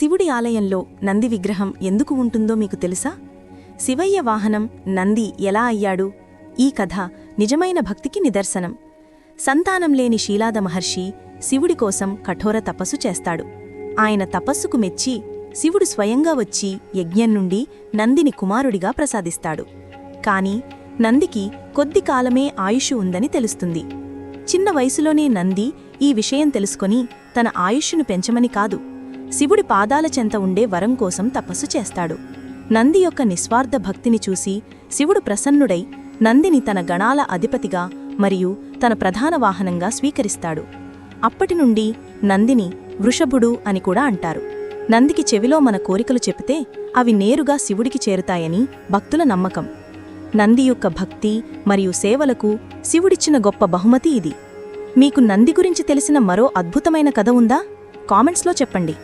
శివుడి ఆలయంలో నంది విగ్రహం ఎందుకు ఉంటుందో మీకు తెలుసా? శివయ్య వాహనం నంది ఎలా అయ్యాడు? ఈ కథ నిజమైన భక్తికి నిదర్శనం. సంతానం లేని శీలాద మహర్షి శివుడి కోసం కఠోర తపస్సు చేస్తాడు. ఆయన తపస్సుకు మెచ్చి శివుడు స్వయంగా వచ్చి యజ్ఞం నుండి నందిని కుమారుడిగా ప్రసాదిస్తాడు. కాని నందికి కొద్ది కాలమే ఆయుషు ఉందని తెలుస్తుంది. చిన్న వయసులోనే నంది ఈ విషయం తెలుసుకొని తన ఆయుష్ను పెంచమని కాదు శివుడి పాదాల చెంత ఉండే వరం కోసం తపస్సు చేస్తాడు. నంది యొక్క నిస్వార్థ భక్తిని చూసి శివుడు ప్రసన్నుడై నందిని తన గణాల అధిపతిగా మరియు తన ప్రధాన వాహనంగా స్వీకరిస్తాడు. అప్పటి నుండి నందిని వృషభుడు అని కూడా అంటారు. నందికి చెవిలో మన కోరికలు చెబితే అవి నేరుగా శివుడికి చేరుతాయని భక్తుల నమ్మకం. నంది యొక్క భక్తి మరియు సేవలకు శివుడిచ్చిన గొప్ప బహుమతి ఇది. మీకు నంది గురించి తెలిసిన మరో అద్భుతమైన కథ ఉందా? కామెంట్స్లో చెప్పండి.